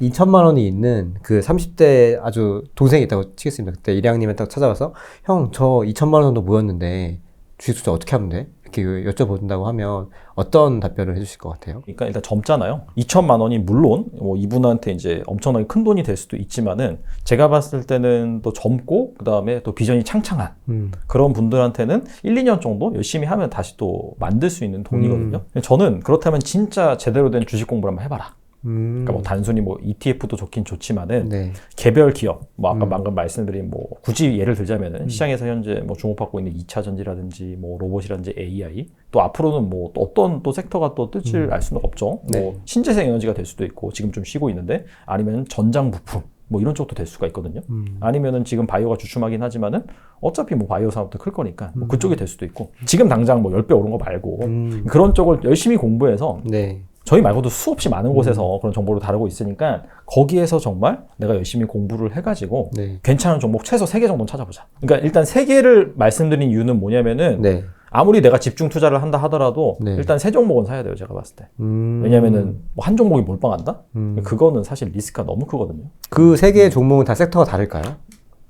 2천만 원이 있는 그 30대 아주 동생이 있다고 치겠습니다. 그때 일양님한테 딱 찾아와서 형 저 2천만 원 정도 모였는데 주식 투자 어떻게 하면 돼? 이렇게 여쭤본다고 하면 어떤 답변을 해주실 것 같아요? 그러니까 일단 젊잖아요. 2천만 원이 물론 뭐 이분한테 이제 엄청나게 큰 돈이 될 수도 있지만은 제가 봤을 때는 또 젊고 그 다음에 또 비전이 창창한 음. 그런 분들한테는 1, 2년 정도 열심히 하면 다시 또 만들 수 있는 돈이거든요. 저는 그렇다면 진짜 제대로 된 주식 공부를 한번 해봐라. 음. 그러니까 뭐 단순히 뭐 ETF도 좋긴 좋지만은 네. 개별 기업, 뭐 아까 음. 방금 말씀드린 뭐 굳이 예를 들자면은 시장에서 현재 뭐 주목받고 있는 2차 전지라든지 뭐 로봇이라든지 AI 또 앞으로는 뭐 또 어떤 또 섹터가 또 뜰지를 알 수는 없죠. 네. 뭐 신재생 에너지가 될 수도 있고 지금 좀 쉬고 있는데 아니면 전장 부품 뭐 이런 쪽도 될 수가 있거든요. 음. 아니면은 지금 바이오가 주춤하긴 하지만은 어차피 뭐 바이오 사업도 클 거니까 뭐 음. 그쪽이 될 수도 있고 지금 당장 뭐 10배 오른 거 말고 음. 그런 쪽을 열심히 공부해서 네. 저희 말고도 수없이 많은 음. 곳에서 그런 정보를 다루고 있으니까 거기에서 정말 내가 열심히 공부를 해가지고 네. 괜찮은 종목 최소 3개 정도는 찾아보자. 그러니까 일단 3개를 말씀드린 이유는 뭐냐면은 네. 아무리 내가 집중 투자를 한다 하더라도 네. 일단 세 종목은 사야 돼요. 제가 봤을 때. 음. 왜냐면은 뭐 한 종목이 몰빵한다? 음. 그거는 사실 리스크가 너무 크거든요. 그 세 개의 종목은 다 섹터가 다를까요?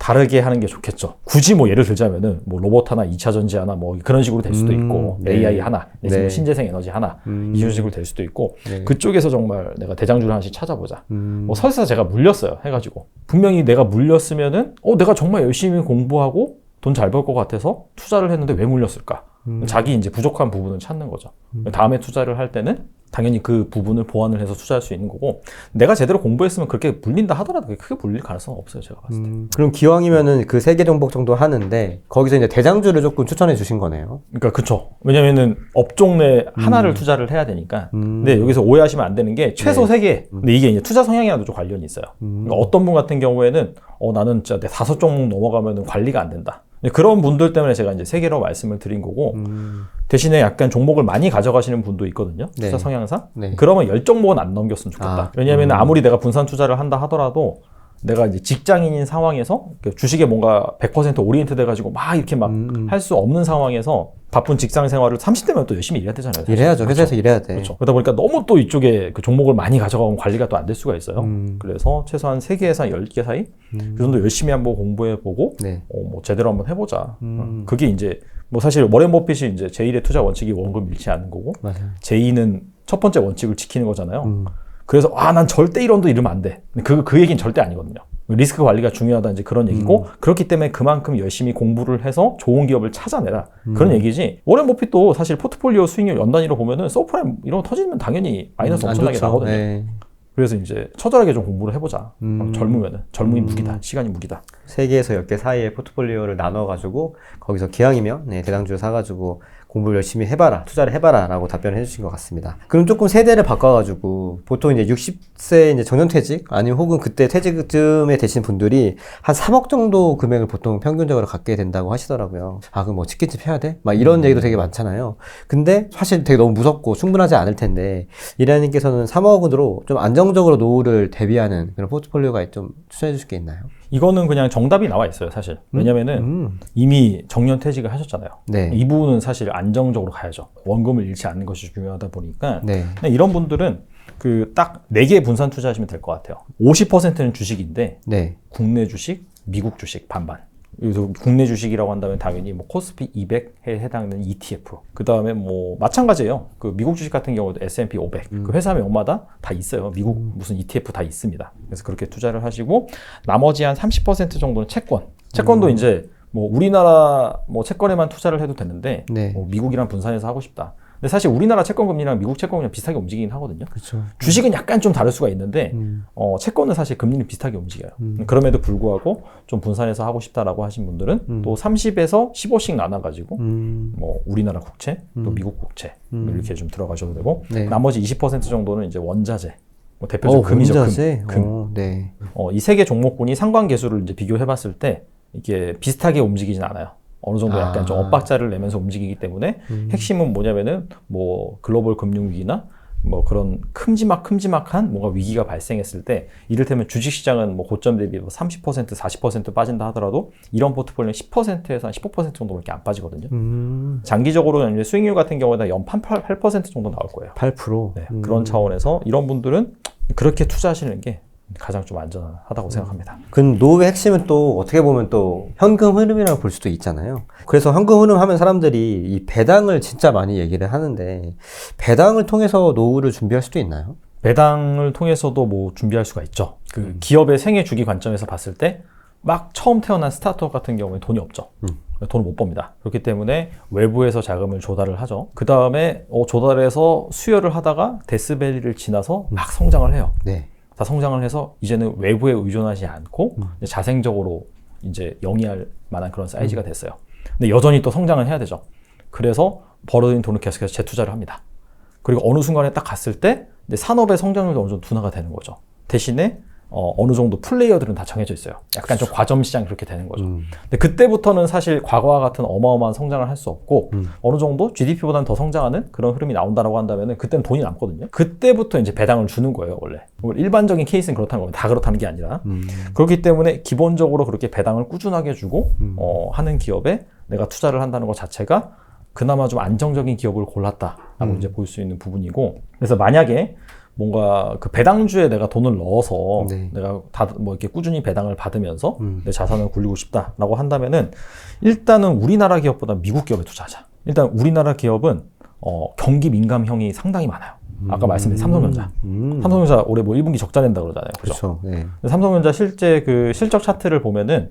다르게 하는 게 좋겠죠. 굳이 뭐 예를 들자면은 뭐 로봇 하나, 2차 전지 하나 뭐 그런 식으로 될 수도 음, 있고 네. AI 하나, 내지는 네. 신재생 에너지 하나 음. 이런 식으로 될 수도 있고 네. 그쪽에서 정말 내가 대장주를 하나씩 찾아보자. 음. 뭐 설사 제가 물렸어요 해가지고 분명히 내가 물렸으면은 어 내가 정말 열심히 공부하고 돈 잘 벌 것 같아서 투자를 했는데 왜 물렸을까? 음. 자기 이제 부족한 부분을 찾는 거죠. 다음에 투자를 할 때는 당연히 그 부분을 보완을 해서 투자할 수 있는 거고 내가 제대로 공부했으면 그렇게 물린다 하더라도 그게 크게 물릴 가능성은 없어요 제가 봤을 때. 음. 그럼 기왕이면은 그 세 개 종목 정도 하는데 거기서 이제 대장주를 조금 추천해 주신 거네요. 그러니까 그쵸. 왜냐면은 업종 내 하나를 투자를 해야 되니까. 음. 근데 여기서 오해하시면 안 되는 게 최소 네. 세 개. 근데 이게 이제 투자 성향이랑도 좀 관련이 있어요. 음. 그러니까 어떤 분 같은 경우에는 어 나는 진짜 내 다섯 종목 넘어가면은 관리가 안 된다. 근데 그런 분들 때문에 제가 이제 세 개로 말씀을 드린 거고 음. 대신에 약간 종목을 많이 가져가시는 분도 있거든요. 네. 투자 성향상. 네. 그러면 열 종목은 안 넘겼으면 좋겠다. 아, 왜냐하면 아무리 내가 분산 투자를 한다 하더라도 내가 이제 직장인인 상황에서 그 주식에 뭔가 100% 오리엔트 돼가지고 막 이렇게 막 할수 음. 없는 상황에서 바쁜 직장 생활을 30대면 또 열심히 일해야 되잖아요. 사실. 일해야죠. 회사에서 일해야 돼. 그렇죠. 그러다 보니까 너무 또 이쪽에 그 종목을 많이 가져가면 관리가 또 안 될 수가 있어요. 음. 그래서 최소한 3개에서 10개 사이 그 정도 열심히 한번 공부해보고 네. 어, 뭐 제대로 한번 해보자. 음. 어, 그게 이제 뭐 사실 워렌 버핏이 이제 제1의 투자 원칙이 원금 잃지 않는 거고 맞아요. 제2는 첫 번째 원칙을 지키는 거잖아요. 음. 그래서 아 난 절대 1원도 잃으면 안 돼. 그, 그 얘기는 절대 아니거든요. 리스크 관리가 중요하다 이제 그런 얘기고 그렇기 때문에 그만큼 열심히 공부를 해서 좋은 기업을 찾아내라 그런 얘기지. 워렌 버핏도 사실 포트폴리오 수익률 연 단위로 보면은 서프라임 이런 거 터지면 당연히 마이너스 음, 안 엄청나게. 나거든요. 네. 그래서 이제 처절하게 좀 공부를 해보자. 음. 젊으면은 젊음이 무기다. 시간이 무기다. 세개에서 10개 사이에 포트폴리오를 나눠 가지고 거기서 기왕이면 네, 대장주 사가지고 공부를 열심히 해봐라 투자를 해봐라 라고 답변을 해주신 것 같습니다 그럼 조금 세대를 바꿔가지고 보통 이제 60세 이제 정년퇴직 아니면 혹은 그때 퇴직쯤에 되신 분들이 한 3억 정도 금액을 보통 평균적으로 갖게 된다고 하시더라고요 아 그럼 뭐 치킨집 해야 돼? 막 이런 얘기도 되게 많잖아요 근데 사실 되게 너무 무섭고 충분하지 않을 텐데 이라님께서는 3억으로 좀 안정적으로 노후를 대비하는 그런 포트폴리오가 좀 추천해 주실 게 있나요? 이거는 그냥 정답이 나와 있어요, 사실. 왜냐면은 음. 이미 정년 퇴직을 하셨잖아요. 네. 이 부분은 사실 안정적으로 가야죠. 원금을 잃지 않는 것이 중요하다 보니까 네. 이런 분들은 그 딱 네 개 분산 투자하시면 될 것 같아요. 50%는 주식인데 네. 국내 주식, 미국 주식 반반. 그래서 국내 주식이라고 한다면 당연히 뭐 코스피 200에 해당되는 ETF. 그 다음에 뭐 마찬가지예요. 그 미국 주식 같은 경우도 S&P 500. 그 회사 명마다 다 있어요. 미국 무슨 ETF 다 있습니다. 그래서 그렇게 투자를 하시고 나머지 한 30% 정도는 채권. 채권도 이제 뭐 우리나라 뭐 채권에만 투자를 해도 되는데 네. 뭐 미국이랑 분산해서 하고 싶다. 근데 사실 우리나라 채권 금리랑 미국 채권 금리랑 비슷하게 움직이긴 하거든요. 그렇죠. 주식은 약간 좀 다를 수가 있는데 음. 어, 채권은 사실 금리는 비슷하게 움직여요. 그럼에도 불구하고 좀 분산해서 하고 싶다라고 하신 분들은 또 30에서 15씩 나눠가지고 음. 뭐 우리나라 국채, 또 미국 국채 이렇게 좀 들어가셔도 되고 네. 나머지 20% 정도는 이제 원자재, 뭐 대표적으로 어, 금이죠. 원자재? 금. 금. 어, 네. 어, 이 세 개 종목군이 상관 계수를 이제 비교해봤을 때 이게 비슷하게 움직이진 않아요. 어느 정도 약간 좀 아. 엇박자를 내면서 움직이기 때문에 핵심은 뭐냐면은 뭐 글로벌 금융 위기나 뭐 그런 큼지막 큼지막한 뭔가 위기가 발생했을 때 이를테면 주식시장은 뭐 고점 대비 뭐30% 40% 빠진다 하더라도 이런 포트폴리오는 10%에서 한 15% 정도밖에 안 빠지거든요. 음. 장기적으로 이제 수익률 같은 경우에는 연판 8% 정도 나올 거예요. 8%. 네, 음. 그런 차원에서 이런 분들은 그렇게 투자하시는 게 가장 좀 안전하다고 생각합니다. 그 노후의 핵심은 또 어떻게 보면 또 현금 흐름이라고 볼 수도 있잖아요. 그래서 현금 흐름 하면 사람들이 이 배당을 진짜 많이 얘기를 하는데 배당을 통해서 노후를 준비할 수도 있나요? 배당을 통해서도 뭐 준비할 수가 있죠. 그 음. 기업의 생애 주기 관점에서 봤을 때 막 처음 태어난 스타트업 같은 경우에 돈이 없죠. 음. 돈을 못 법니다. 그렇기 때문에 외부에서 자금을 조달을 하죠. 그 다음에 어, 조달해서 수혈을 하다가 데스밸리를 지나서 막 성장을 해요. 네. 다 성장을 해서 이제는 외부에 의존하지 않고 음. 이제 자생적으로 이제 영위할 만한 그런 사이즈가 됐어요. 근데 여전히 또 성장을 해야 되죠. 그래서 벌어들인 돈을 계속해서 재투자를 합니다. 그리고 어느 순간에 딱 갔을 때 산업의 성장률도 어느 정도 둔화가 되는 거죠. 대신에 어, 어느 정도 플레이어들은 다 정해져 있어요. 약간 좀 과점 시장이 그렇게 되는 거죠. 음. 근데 그때부터는 사실 과거와 같은 어마어마한 성장을 할 수 없고 음. 어느 정도 GDP보다는 더 성장하는 그런 흐름이 나온다라고 한다면은 그때는 돈이 남거든요. 그때부터 이제 배당을 주는 거예요, 원래. 뭐 일반적인 케이스는 그렇다는 겁니다. 다 그렇다는 게 아니라. 음. 그렇기 때문에 기본적으로 그렇게 배당을 꾸준하게 주고 음. 어, 하는 기업에 내가 투자를 한다는 것 자체가 그나마 좀 안정적인 기업을 골랐다라고 음. 이제 볼 수 있는 부분이고 그래서 만약에 뭔가 그 배당주에 내가 돈을 넣어서 네. 내가 다 뭐 이렇게 꾸준히 배당을 받으면서 음. 내 자산을 굴리고 싶다라고 한다면은 일단은 우리나라 기업보다 미국 기업에 투자하자. 일단 우리나라 기업은 어, 경기 민감형이 상당히 많아요. 아까 말씀드린 삼성전자. 음. 삼성전자 올해 뭐 1분기 적자 낸다 그러잖아요. 그렇죠. 네. 삼성전자 실제 그 실적 차트를 보면은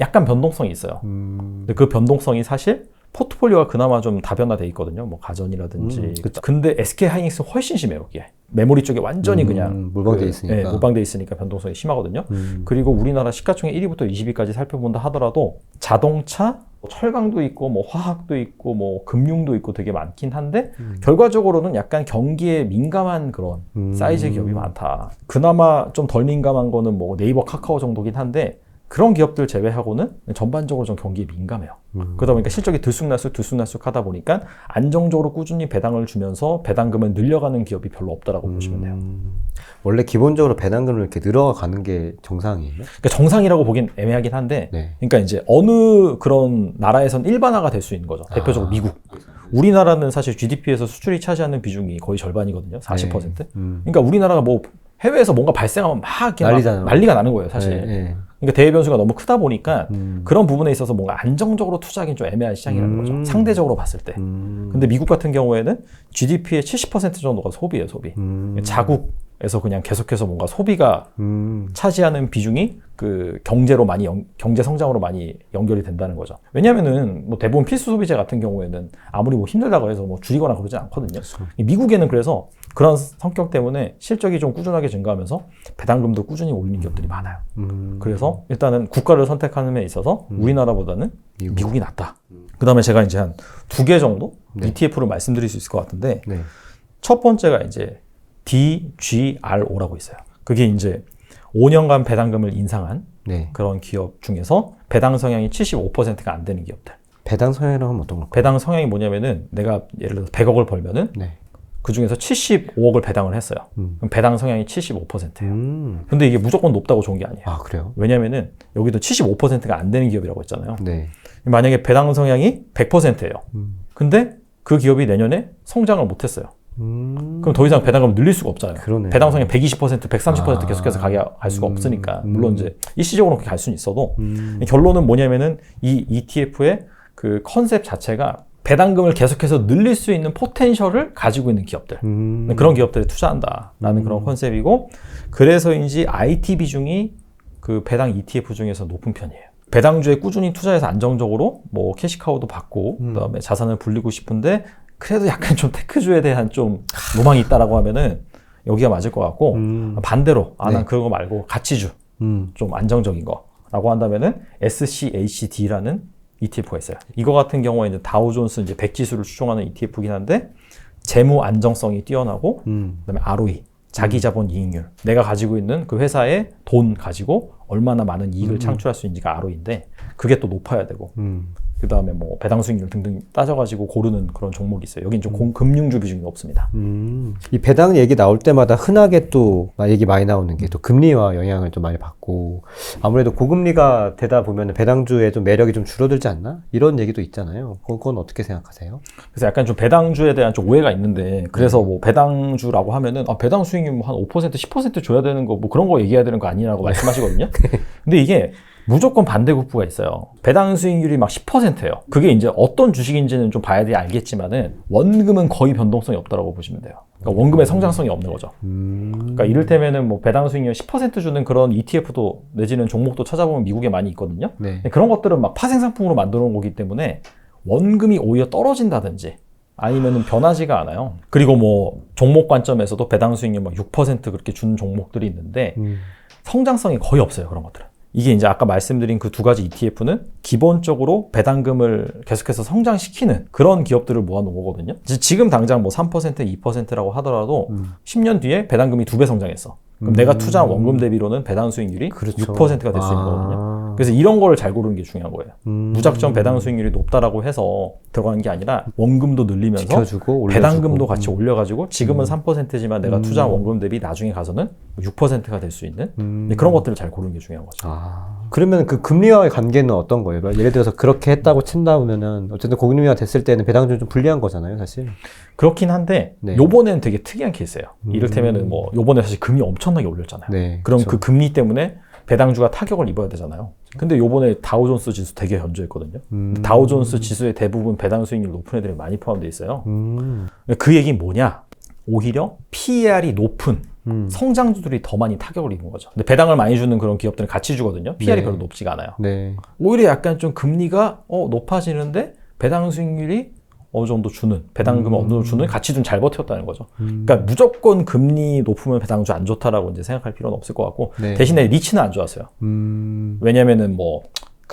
약간 변동성이 있어요. 음. 근데 그 변동성이 사실 포트폴리오가 그나마 좀 다변화돼 있거든요. 뭐 가전이라든지. 음. 근데 SK 하이닉스 훨씬 심해요, 여기에. 메모리 쪽에 완전히 음, 그냥 몰빵돼 그, 있으니까. 예, 몰빵돼 있으니까 변동성이 심하거든요. 음. 그리고 우리나라 시가총액 1위부터 20위까지 살펴본다 하더라도 자동차, 뭐 철강도 있고 뭐 화학도 있고 뭐 금융도 있고 되게 많긴 한데 음. 결과적으로는 약간 경기에 민감한 그런 음. 사이즈의 기업이 많다. 그나마 좀 덜 민감한 거는 뭐 네이버, 카카오 정도긴 한데 그런 기업들 제외하고는 전반적으로 좀 경기에 민감해요. 음. 그러다 보니까 실적이 들쑥날쑥 들쑥날쑥 하다 보니까 안정적으로 꾸준히 배당을 주면서 배당금을 늘려가는 기업이 별로 없다라고 보시면 돼요. 음. 원래 기본적으로 배당금을 이렇게 늘어가는 게 정상이에요? 그러니까 정상이라고 보긴 애매하긴 한데 네. 그러니까 이제 어느 그런 나라에선 일반화가 될 수 있는 거죠. 대표적으로 아. 미국. 우리나라는 사실 GDP에서 수출이 차지하는 비중이 거의 절반이거든요. 40%. 네. 음. 그러니까 우리나라가 뭐 해외에서 뭔가 발생하면 막. 난리가 나는 거예요, 사실. 네, 네. 그러니까 대외 변수가 너무 크다 보니까 음. 그런 부분에 있어서 뭔가 안정적으로 투자하기는 좀 애매한 시장이라는 음. 거죠. 상대적으로 봤을 때. 음. 근데 미국 같은 경우에는 GDP의 70% 정도가 소비예요, 소비. 음. 자국 에서 그냥 계속해서 뭔가 소비가 음. 차지하는 비중이 그 경제로 많이 연- 경제 성장으로 많이 연결이 된다는 거죠. 왜냐하면은 뭐 대부분 필수 소비재 같은 경우에는 아무리 뭐 힘들다고 해서 뭐 줄이거나 그러진 않거든요. 미국에는 그래서 그런 성격 때문에 실적이 좀 꾸준하게 증가하면서 배당금도 꾸준히 올리는 기업들이 많아요. 음. 그래서 일단은 국가를 선택하는 데 있어서 미국. 우리나라보다는 음. 미국. 이 낫다. 그 다음에 제가 이제 한 두 개 정도 네. ETF를 말씀드릴 수 있을 것 같은데 네. 첫 번째가 이제 DGRO라고 있어요. 그게 이제 5년간 배당금을 인상한 네. 그런 기업 중에서 배당 성향이 75%가 안 되는 기업들. 배당 성향이라고 하면 어떤 걸까요? 배당 성향이 뭐냐면은 내가 예를 들어서 100억을 벌면은 네. 그 중에서 75억을 배당을 했어요. 음. 그럼 배당 성향이 75%예요. 음. 근데 이게 무조건 높다고 좋은 게 아니에요. 아, 그래요? 왜냐면은 여기도 75%가 안 되는 기업이라고 했잖아요. 네. 만약에 배당 성향이 100%예요. 음. 근데 그 기업이 내년에 성장을 못 했어요. 음. 그럼 더 이상 배당금을 늘릴 수가 없잖아요. 그러네요. 배당 성향 120%, 130% 아. 계속해서 가게 갈 수가 음. 없으니까. 음. 물론 이제 일시적으로 그렇게 갈 수는 있어도 음. 결론은 뭐냐면은 이 ETF의 그 컨셉 자체가 배당금을 계속해서 늘릴 수 있는 포텐셜을 가지고 있는 기업들. 음. 그런 기업들에 투자한다라는 음. 그런 컨셉이고 그래서인지 IT 비중이 그 배당 ETF 중에서 높은 편이에요. 배당주에 꾸준히 투자해서 안정적으로 뭐 캐시카우도 받고 음. 그다음에 자산을 불리고 싶은데 그래도 약간 좀 테크주에 대한 좀 로망이 있다라고 하면은 여기가 맞을 것 같고 음. 반대로 아난 네. 그런 거 말고 가치주 음. 좀 안정적인 거라고 한다면은 SCHD라는 ETF가 있어요. 이거 같은 경우에 이제 다우존스 이제 100 지수를 추종하는 ETF긴 한데 재무 안정성이 뛰어나고 음. 그다음에 ROE 자기 자본 이익률 내가 가지고 있는 그 회사의 돈 가지고 얼마나 많은 이익을 음. 창출할 수 있는지가 ROE인데 그게 또 높아야 되고 음. 그 다음에 뭐 배당 수익률 등등 따져가지고 고르는 그런 종목이 있어요. 여긴 좀 공- 금융주 비중이 높습니다. 음, 이 배당 얘기 나올 때마다 흔하게 또 얘기 많이 나오는 게 또 금리와 영향을 좀 많이 받고 아무래도 고금리가 되다 보면 배당주의 좀 매력이 좀 줄어들지 않나? 이런 얘기도 있잖아요. 그건 어떻게 생각하세요? 그래서 약간 좀 배당주에 대한 좀 오해가 있는데 그래서 뭐 배당주라고 하면은 아, 배당 수익률 뭐 한 5% 10% 줘야 되는 거 뭐 그런 거 얘기해야 되는 거 아니냐고 말씀하시거든요. 근데 이게 무조건 반대급부가 있어요. 배당 수익률이 막 10%예요. 그게 이제 어떤 주식인지는 좀 봐야 돼 알겠지만은 원금은 거의 변동성이 없다라고 보시면 돼요. 그러니까 원금의 성장성이 없는 거죠. 음, 그러니까 이를테면은 뭐 배당 수익률 10% 주는 그런 ETF도 내지는 종목도 찾아보면 미국에 많이 있거든요. 네. 그런 것들은 막 파생 상품으로 만들어 놓은 거기 때문에 원금이 오히려 떨어진다든지 아니면은 변하지가 않아요. 그리고 뭐 종목 관점에서도 배당 수익률 막 6% 그렇게 주는 종목들이 있는데 음, 성장성이 거의 없어요. 그런 것들은. 이게 이제 아까 말씀드린 그 두 가지 ETF는 기본적으로 배당금을 계속해서 성장시키는 그런 기업들을 모아놓은 거거든요. 지- 지금 당장 뭐 3%, 2%라고 하더라도 음. 10년 뒤에 배당금이 두 배 성장했어. 그럼 내가 투자한 원금 대비로는 배당 수익률이 그렇죠. 6%가 될 수 있는 거거든요. 아, 그래서 이런 거를 잘 고르는 게 중요한 거예요. 음, 무작정 배당 수익률이 높다라고 해서 들어가는 게 아니라 원금도 늘리면서 지켜주고 올려주고. 배당금도 같이 음. 올려가지고 지금은 3%지만 내가 투자한 원금 대비 나중에 가서는 6%가 될 수 있는 음. 그런 것들을 잘 고르는 게 중요한 거죠. 아, 그러면 그 금리와의 관계는 어떤 거예요? 예를 들어서 그렇게 했다고 친다 보면은 어쨌든 고금리가 됐을 때는 배당주 좀 불리한 거잖아요, 사실. 그렇긴 한데 네. 요번에는 되게 특이한 케이스예요. 이를테면은 뭐 요번에 사실 금리 엄청나게 올렸잖아요. 네. 그럼 그렇죠. 그 금리 때문에 배당주가 타격을 입어야 되잖아요. 근데 요번에 다우존스 지수 되게 견조했거든요. 음. 다우존스 지수의 대부분 배당 수익률 높은 애들이 많이 포함되어 있어요. 음. 그 얘기는 뭐냐? 오히려 PER이 높은 음. 성장주들이 더 많이 타격을 입은 거죠. 근데 배당을 많이 주는 그런 기업들은 같이 주거든요. PER이 네. 별로 높지가 않아요. 네. 오히려 약간 좀 금리가 어, 높아지는데 배당 수익률이 어느 정도 주는 배당금 어느 정도 주는 같이 좀 잘 버텼다는 거죠. 음. 그러니까 무조건 금리 높으면 배당주 안 좋다라고 이제 생각할 필요는 없을 것 같고 네. 대신에 리츠는 안 좋았어요. 음. 왜냐면은 뭐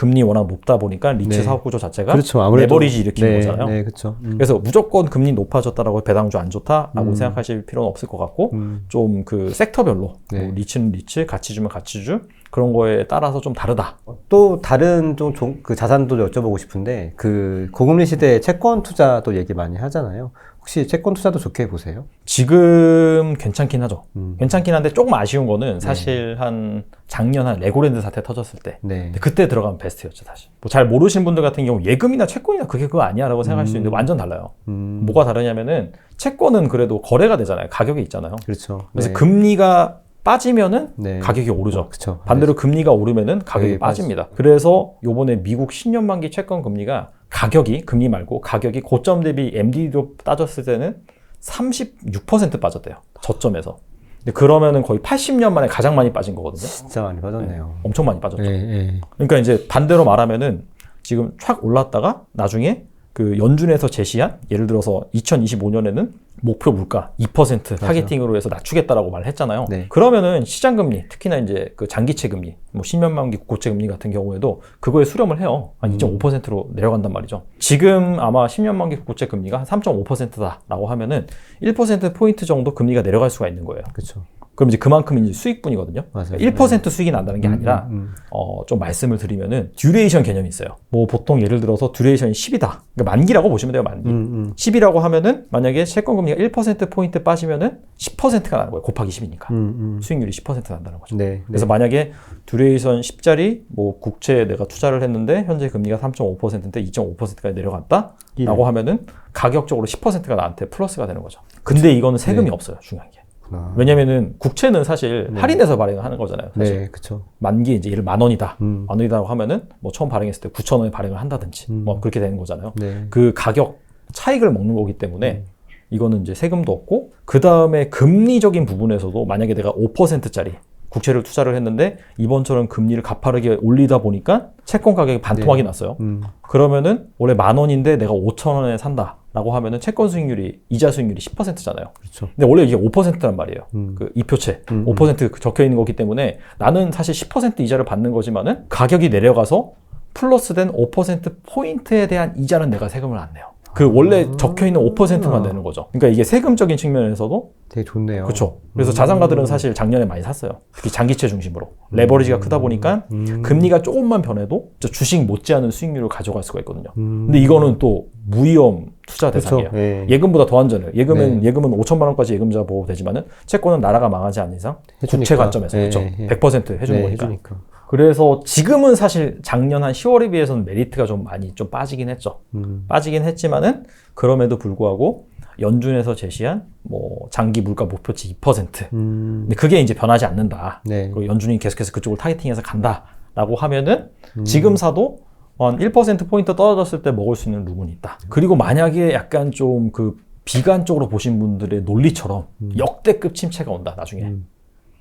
금리 워낙 높다 보니까 리츠 네. 사업 구조 자체가 그렇죠. 아무래도 레버리지 일으키는 네, 거잖아요. 네, 그렇죠. 음. 그래서 무조건 금리 높아졌다라고 배당주 안 좋다라고 음. 생각하실 필요는 없을 것 같고 음. 좀그 섹터별로 네. 뭐 리츠는 리츠, 같이 주면 같이 주 그런 거에 따라서 좀 다르다. 또 다른 좀 그 자산도 여쭤보고 싶은데 그 고금리 시대에 채권 투자도 얘기 많이 하잖아요. 혹시 채권 투자도 좋게 보세요? 지금 괜찮긴 하죠. 음. 괜찮긴 한데 조금 아쉬운 거는 사실 한 작년 한 레고랜드 사태 터졌을 때 네. 그때 들어가면 베스트였죠 사실. 뭐 잘 모르시는 분들 같은 경우 예금이나 채권이나 그게 그거 아니야라고 생각할 수 있는데 완전 달라요. 음. 뭐가 다르냐면은 채권은 그래도 거래가 되잖아요. 가격이 있잖아요. 그렇죠. 그래서 네. 금리가 빠지면은 네. 가격이 오르죠. 그렇죠. 반대로 금리가 오르면은 가격이 가격이 빠집니다. 그래서 요번에 미국 10년 만기 채권 금리가 가격이 금리 말고 가격이 고점 대비 MD로 따졌을 때는 36% 빠졌대요. 저점에서. 근데 그러면은 거의 80년 만에 가장 많이 빠진 거거든요. 진짜 많이 빠졌네요. 엄청 많이 빠졌죠. 네, 네. 그러니까 이제 반대로 말하면은 지금 촥 올랐다가 나중에 그 연준에서 제시한 예를 들어서 2025년에는 목표 물가 2% 타겟팅으로 해서 낮추겠다라고 말을 했잖아요. 네. 그러면은 시장 금리, 특히나 이제 그 장기채 금리, 뭐 10년 만기 국고채 금리 같은 경우에도 그거에 수렴을 해요. 한 2.5%로 내려간단 말이죠. 지금 아마 10년 만기 국고채 금리가 한 3.5%다라고 하면은 1% 포인트 정도 금리가 내려갈 수가 있는 거예요. 그렇죠. 그럼 이제 그만큼 이제 수익분이거든요. 맞아요. 1% 수익이 난다는 게 아니라 음, 어, 좀 말씀을 드리면은 듀레이션 개념이 있어요. 뭐 보통 예를 들어서 듀레이션이 10이다. 그러니까 만기라고 보시면 돼요, 만기. 음, 음. 10이라고 하면은 만약에 채권 금리가 1% 포인트 빠지면은 10%가 나는 거예요. 곱하기 10이니까. 음, 음. 수익률이 10% 난다는 거죠. 네. 그래서 만약에 듀레이션 10짜리 뭐 국채에 내가 투자를 했는데 현재 금리가 3.5%인데 2.5%까지 내려갔다 라고 예. 하면은 가격적으로 10%가 나한테 플러스가 되는 거죠. 근데 이거는 세금이 네. 없어요. 중요한 게. 그렇구나. 왜냐면은 국채는 사실 할인해서 발행을 하는 거잖아요. 사실. 네, 그렇죠. 만기 이제 예를 만 원이다. 음. 만 원이라고 하면은 뭐 처음 발행했을 때 9천 원에 발행을 한다든지 음. 뭐 그렇게 되는 거잖아요. 네. 그 가격 차익을 먹는 거기 때문에 음. 이거는 이제 세금도 없고 그 다음에 금리적인 부분에서도 만약에 내가 5%짜리 국채를 투자를 했는데 이번처럼 금리를 가파르게 올리다 보니까 채권 가격이 반토막이 났어요. 음. 그러면은 원래 만 원인데 내가 5천 원에 산다 라고 하면은 채권 수익률이 이자 수익률이 10%잖아요. 그렇죠. 근데 원래 이게 5%란 말이에요. 음. 그 이표채 음, 5% 적혀 있는 거기 때문에 나는 사실 10% 이자를 받는 거지만은 가격이 내려가서 플러스된 5% 포인트에 대한 이자는 내가 세금을 안 내요. 그 원래 적혀 있는 5%만 내는 거죠. 그러니까 이게 세금적인 측면에서도 되게 좋네요. 그렇죠. 그래서 자산가들은 사실 작년에 많이 샀어요. 특히 장기채 중심으로 레버리지가 크다 보니까 음. 금리가 조금만 변해도 주식 못지않은 수익률을 가져갈 수가 있거든요. 음. 근데 이거는 또 무위험 투자 그렇죠. 대상이에요. 예. 예금보다 더 안전해요. 예금은 네. 예금은 5천만 원까지 예금자 보호 되지만은 채권은 나라가 망하지 않는 이상 해주니까. 국채 관점에서 예, 그렇죠. 예. 100% 해주는 네, 거니까. 해주니까. 그래서 지금은 사실 작년 한 10월에 비해서는 메리트가 좀 많이 좀 빠지긴 했죠. 음. 빠지긴 했지만은 그럼에도 불구하고 연준에서 제시한 뭐 장기 물가 목표치 2%. 음. 근데 그게 이제 변하지 않는다. 네. 그리고 연준이 계속해서 그쪽을 타겟팅해서 간다라고 하면은 음. 지금 사도 한 1%포인트 떨어졌을 때 먹을 수 있는 룸은 있다. 그리고 만약에 약간 좀 그 비관적으로 보신 분들의 논리처럼 역대급 침체가 온다, 나중에. 음.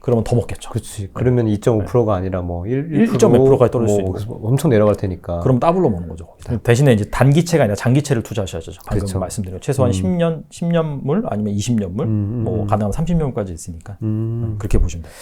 그러면 더 먹겠죠. 그렇지. 그러면 2.5%가 아니라 뭐 1, 1.몇 네. 프로까지 떨어질 뭐수 엄청 내려갈 테니까. 그럼 더블로 먹는 거죠. 거기다. 대신에 이제 단기채가 아니라 장기채를 투자하셔야죠. 방금 그쵸. 말씀드린 거. 최소한 10년, 10년물 아니면 20년물, 음, 뭐 음. 가능하면 30년물까지 있으니까 음. 그렇게 보시면 돼요.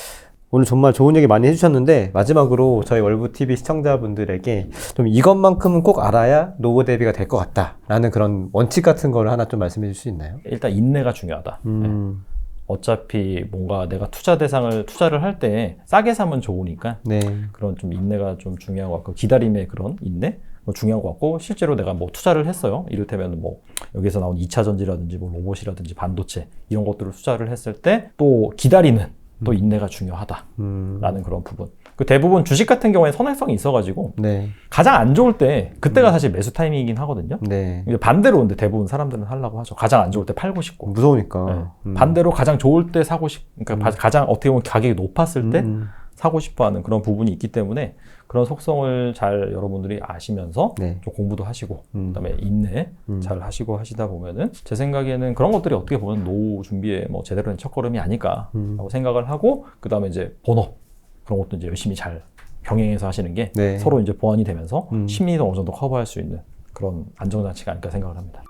오늘 정말 좋은 얘기 많이 해주셨는데 마지막으로 저희 월브 TV 시청자분들에게 좀 이것만큼은 꼭 알아야 노후 대비가 될 것 같다라는 그런 원칙 같은 거를 하나 좀 말씀해 줄수 있나요? 일단 인내가 중요하다. 음. 어차피 뭔가 내가 투자 대상을 투자를 할 때 싸게 사면 좋으니까 네. 그런 좀 인내가 좀 중요한 것 같고 기다림의 그런 인내 뭐 중요한 것 같고 실제로 내가 뭐 투자를 했어요. 이를테면 뭐 여기서 나온 2차 전지라든지 뭐 로봇이라든지 반도체 이런 것들을 투자를 했을 때 또 기다리는 또 인내가 중요하다라는 음. 그런 부분. 그 대부분 주식 같은 경우에 선행성이 있어가지고 네. 가장 안 좋을 때 그때가 사실 매수 타이밍이긴 하거든요. 네. 이제 반대로 근데 대부분 사람들은 하려고 하죠. 가장 안 좋을 때 팔고 싶고. 무서우니까. 네. 음. 반대로 가장 좋을 때 사고 싶, 그러니까 가장 어떻게 보면 가격이 높았을 때 음. 사고 싶어하는 그런 부분이 있기 때문에 그런 속성을 잘 여러분들이 아시면서 네. 좀 공부도 하시고 음. 그다음에 인내 음. 잘 하시고 하시다 보면은 제 생각에는 그런 것들이 어떻게 보면 노후 준비에 뭐 제대로 된 첫걸음이 아닐까라고 음. 생각을 하고 그다음에 이제 본업 그런 것도 이제 열심히 잘 병행해서 하시는 게 네. 서로 이제 보완이 되면서 음. 심리도 어느 정도 커버할 수 있는 그런 안정장치가 아닐까 생각을 합니다.